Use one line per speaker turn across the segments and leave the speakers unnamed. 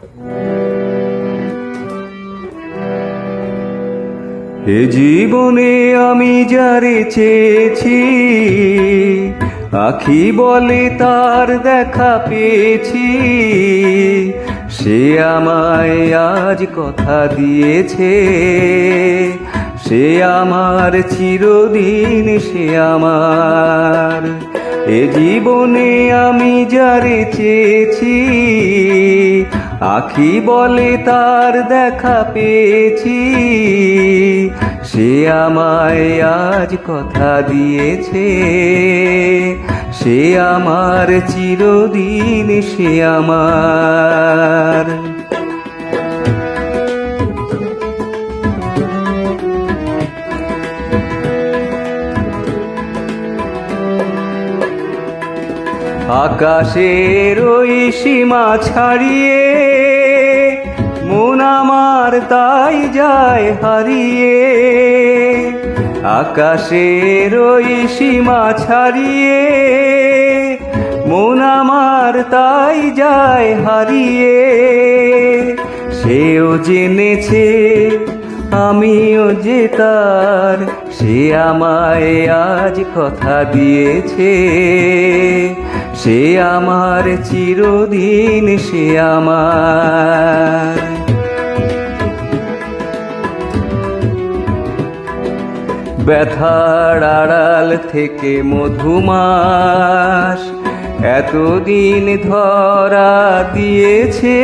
এ জীবনে আমি যারে চেয়েছি, আখি বলে তার দেখা পেয়েছি। সে আমায় আজ কথা দিয়েছে, সে আমার চিরদিন সে আমার। এ জীবনে আমি যারে চেয়েছি আখি বলে তার দেখা পেয়েছি। সে আমায় আজ কথা দিয়েছে। সে আমার চিরদিন সে আমার। আকাশের ওই সীমা ছাড়িয়ে, মন আমার তাই যায় হারিয়ে। আকাশের ওই সীমা ছাড়িয়ে, মন আমার তাই যায় হারিয়ে। সেও জেনেছে আমিও যে তার, সে আমায় আজ কথা দিয়েছে। সে আমার চিরদিন, সে আমার। ব্যথার আড়াল থেকে মধুমাস এতদিন ধরা দিয়েছে।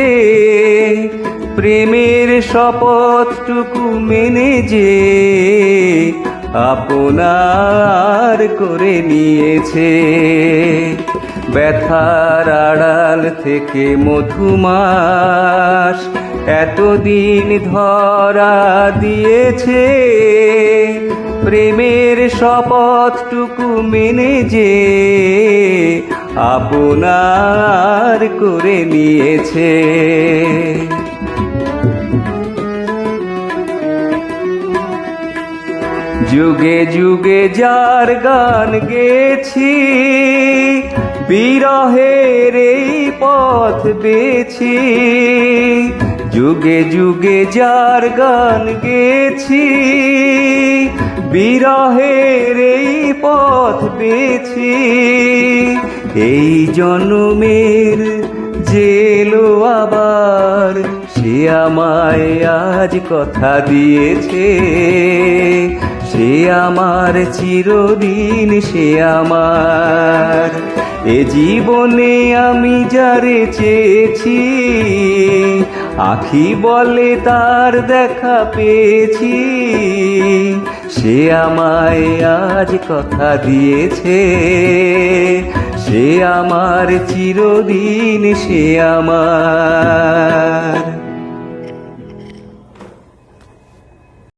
প্রেমের শপথটুকু মেনে যে আপনার করে নিয়েছে। ব্যথার আড়াল থেকে মধুমাস এতদিন ধরা দিয়েছে। প্রেমের শপথটুকু মেনে যে আপনার করে নিয়েছে। যুগে যুগে যার গান গেছি, বিরহের এই পথ বেছি। যুগে যুগে যার গান গেছি, বিরহের এই পথ বেছি। এই জন্মের জেলো আবার সে আমায় আজ কথা দিয়েছে। সে আমার চিরদিন, সে আমার। এ জীবনে আমি যারে চেয়েছি, আখি বলে তার দেখা পেয়েছি। সে আমায় আজ কথা দিয়েছে, সে আমার চিরদিন, সে আমার।